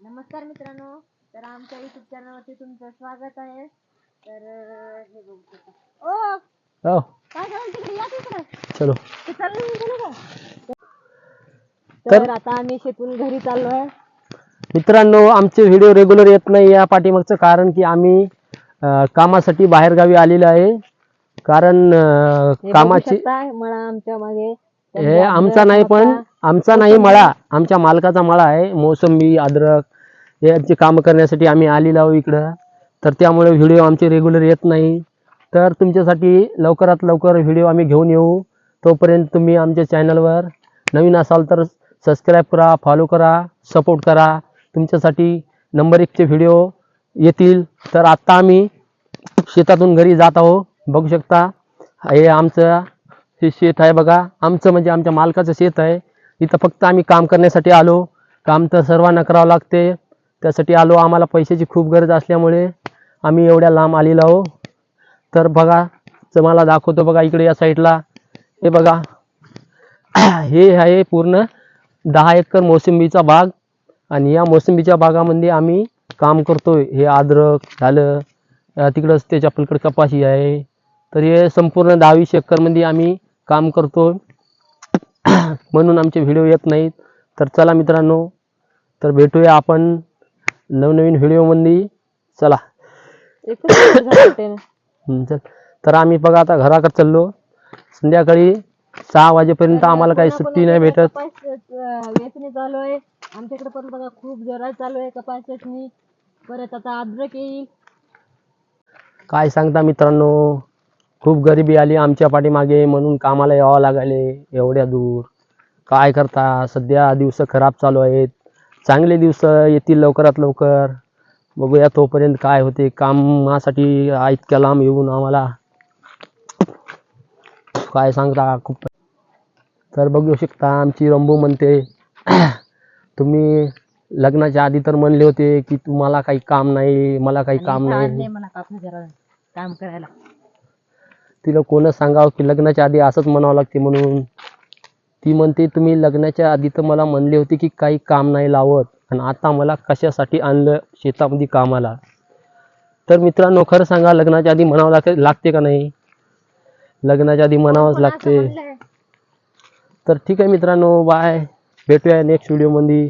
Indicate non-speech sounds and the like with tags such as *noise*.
नमस्कार मित्रांनो तर आमच्या युट्यूब चॅनलवरती तुमचं स्वागत आहे. तर हे बघू शकता. ओ! हो. काय करायचं तिकडे? या तिकडे. चलो. ते चाललं नाही गेलं का? तर- तर आता आम्ही शेतून घरी चाललोय मित्रांनो आमचे व्हिडिओ रेग्युलर येत नाही या पाठीमागचं कारण की आम्ही अं, कामासाठी बाहेरगावी आलेलो आहे. कारण अं, कामाची मळा आमच्या मागे. हे आमचा नाही पण आमचा नाही मळा. आमच्या मालकाचा मळा आहे. मोसंबी अद्रक यांची कामं करण्यासाठी आम्ही आलेलो आहोत इकडं. तर त्यामुळे व्हिडिओ आमचे रेग्युलर येत नाही. तर तुमच्यासाठी लवकरात लवकर व्हिडिओ आम्ही घेऊन येऊ. तोपर्यंत तुम्ही आमच्या चॅनलवर नवीन असाल तर सबस्क्राईब करा फॉलो करा सपोर्ट करा. तुमच्यासाठी नंबर एकचे व्हिडिओ येतील. तर आत्ता आम्ही शेतातून घरी जात आहो बघू शकता. हे आमचं हे शेत आहे बघा. आमचं म्हणजे आमच्या मालकाचं शेत आहे. इथं फक्त आम्ही काम करण्यासाठी आलो. काम तर सर्वांना करावं लागते. त्यासाठी आलो. आम्हाला पैशाची खूप गरज असल्यामुळे आम्ही एवढ्या लांब आलेलो आहो. तर बघा तुम्हाला दाखवतो बघा इकडे या साईडला. हे बघा. *clears throat* हे आहे पूर्ण दहा एकर मोसंबीचा बाग. आणि या मोसंबीच्या बागामध्ये आम्ही काम करतोय. हे अद्रक झालं. तिकडंच त्याच्या पलकड कपाशी आहे. तर हे संपूर्ण दहावीस एकरमध्ये आम्ही काम करतो *clears throat* म्हणून आमचे व्हिडिओ येत नाहीत. तर चला मित्रांनो तर भेटूया आपण नवनवीन व्हिडिओमध्ये चला. *clears throat* चल. तर आम्ही बघा आता घराकडे चाललो. संध्याकाळी सहा वाजेपर्यंत आम्हाला काही सुट्टी नाही भेटत. वेचणी चालू आहे. आमच्याकडे पण बघा खूप जोरात चालू आहे कपास वेचणी. परत आता अद्रक येईल. काय सांगता मित्रांनो? खूप गरिबी आली आमच्या पाठीमागे म्हणून कामाला यावं लागायले एवढ्या दूर. काय करता? सध्या दिवस खराब चालू आहेत. चांगले दिवस येतील लवकरात लवकर. बघूया तोपर्यंत काय होते. कामासाठी इतक्या लांब येऊन आम्हाला काय सांगता? खूप तर बघू शकता आमची रंबू म्हणते *clears throat* तुम्ही लग्नाच्या आधी तर म्हणले होते की तुम्हाला काही काम नाही मला काही काम नाही. काम करायला. तिला कोणच सांगावं की लग्नाच्या आधी असंच म्हणावं लागते म्हणून? ती म्हणते तुम्ही लग्नाच्या आधी तर मला म्हणले होते की काही काम नाही लावत आणि आता मला कशासाठी आणलं शेतामध्ये कामाला? तर मित्रांनो खरं सांगा लग्नाच्या आधी म्हणावं लागते लागते का नाही? लग्नाच्या आधी म्हणावंच लागते. तर ठीक आहे मित्रांनो बाय भेटूया नेक्स्ट व्हिडिओमध्ये